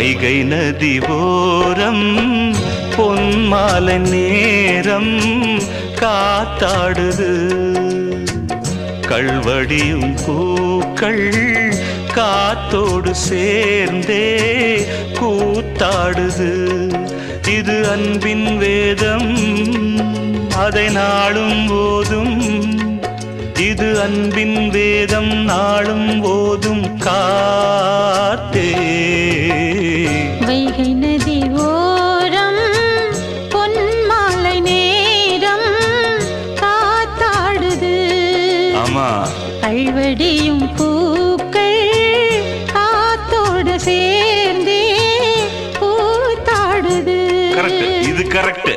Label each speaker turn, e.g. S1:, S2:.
S1: வைகை நதி ஓரம் பொன்மாலை நேரம் காத்தாடுது. கல்வடியும் பூக்கள் காத்தோடு சேர்ந்தே கூத்தாடுது. இது அன்பின் வேதம் அதை நாளும் போதும். இது அன்பின் வேதம் நாளும் போதும் கா ஆமா. அழ்வடியும் பூக்கள் காத்தோட சேர்ந்தே பூத்தாடுது. இது கரெக்ட்